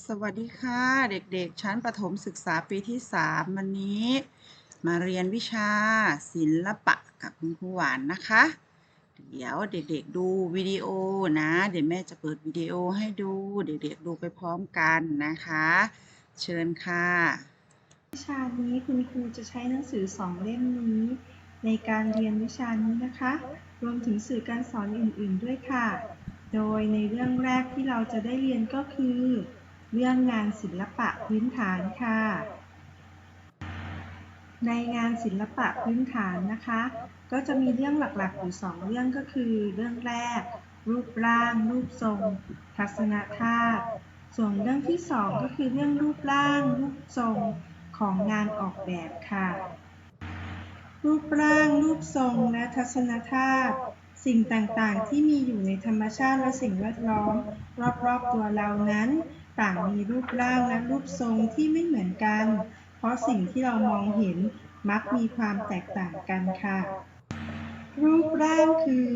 สวัสดีค่ะ เด็กๆ ชั้นประถมศึกษาปีที่ 3 วันนี้ มาเรียนวิชาศิลปะกับคุณครูหวานนะคะ เดี๋ยวเด็กๆดูวิดีโอนะ เดี๋ยวแม่จะเปิดวิดีโอให้ดู เด็กๆดูไปพร้อมกันนะคะ เชิญค่ะ วิชานี้คุณครูจะใช้หนังสือสองเล่มนี้ ในการเรียนวิชานี้นะคะ รวมถึงสื่อการสอนอื่นๆด้วยค่ะ โดยในเรื่องแรกที่เราจะได้เรียนก็คือ เรื่องงานศิลปะพื้นฐานค่ะ ในงานศิลปะพื้นฐานนะคะ ก็จะมีเรื่องหลักๆอยู่สองเรื่องก็คือ เรื่องแรก รูปร่าง รูปทรง ทัศนธาตุส่วนเรื่องที่สองก็คือเรื่องรูปร่าง รูปทรงของงานออกแบบค่ะ รูปร่าง รูปทรงและทัศนธาตุ สิ่งต่างๆ ที่มีอยู่ในธรรมชาติและสิ่งแวดล้อม รอบๆตัวเรานั้น ต่างมีรูปร่างและรูปทรงที่ไม่เหมือนกัน เพราะสิ่งที่เรามองเห็นมักมีความแตกต่างกันค่ะ รูปร่างคือ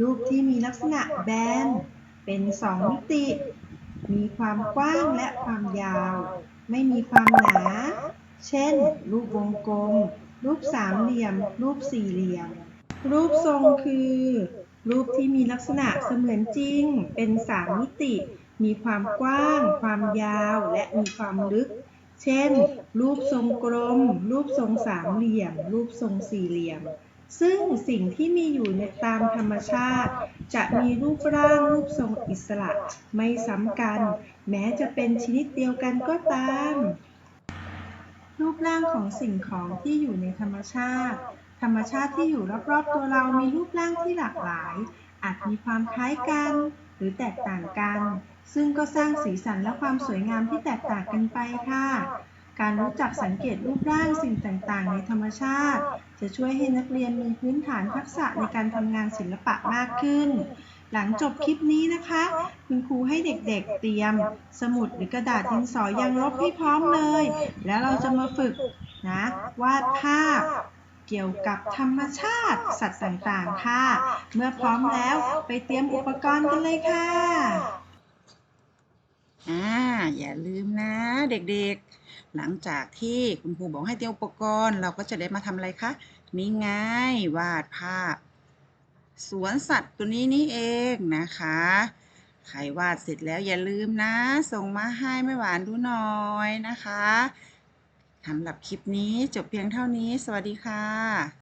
รูปที่มีลักษณะแบน เป็นสองมิติ มีความกว้างและความยาว ไม่มีความหนา เช่น รูปวงกลม รูปสามเหลี่ยม รูปสี่เหลี่ยม รูปทรงคือ รูปที่มีลักษณะเสมือนจริง เป็นสามมิติ มีความกว้าง ความยาว และมีความลึก เช่น รูปทรงกลม รูปทรงสามเหลี่ยม รูปทรงสี่เหลี่ยม ซึ่งสิ่งที่มีอยู่ในตามธรรมชาติ จะมีรูปร่างรูปทรงอิสระไม่ซ้ำกัน แม้จะเป็นชนิดเดียวกันก็ตาม รูปร่างของสิ่งของที่อยู่ในธรรมชาติ ธรรมชาติที่อยู่รอบๆตัวเรามีรูปร่างที่หลากหลาย อาจมีความคล้ายกัน หรือแตกต่างกัน ซึ่งก็สร้างสีสันและความสวยงามที่แตกต่างกันไปค่ะ การรู้จักสังเกตรูปร่างสิ่งต่างๆ ในธรรมชาติ จะช่วยให้นักเรียนมีพื้นฐานทักษะในการทำงานศิลปะมากขึ้นหลังจบคลิปนี้นะคะ คุณครูให้เด็กๆ เตรียม สมุดหรือกระดาษดินสอยางลบให้พร้อมเลย แล้วเราจะมาฝึกนะวาดภาพ เกี่ยวกับธรรมชาติ สัตว์ต่างๆ ค่ะ เมื่อพร้อมแล้วไปเตรียมอุปกรณ์กันเลยค่ะ อ่า อย่าลืมนะเด็กๆ หลังจากที่คุณครูบอกให้เตรียมอุปกรณ์เราก็จะได้มาทำอะไรคะ นี่ไงวาดภาพ สวนสัตว์ตัวนี้นี่เองนะคะ ใครวาดเสร็จแล้วอย่าลืมนะ ส่งมาให้แม่หวานดูหน่อยนะคะ สำหรับคลิปนี้จบเพียงเท่านี้ สวัสดีค่ะ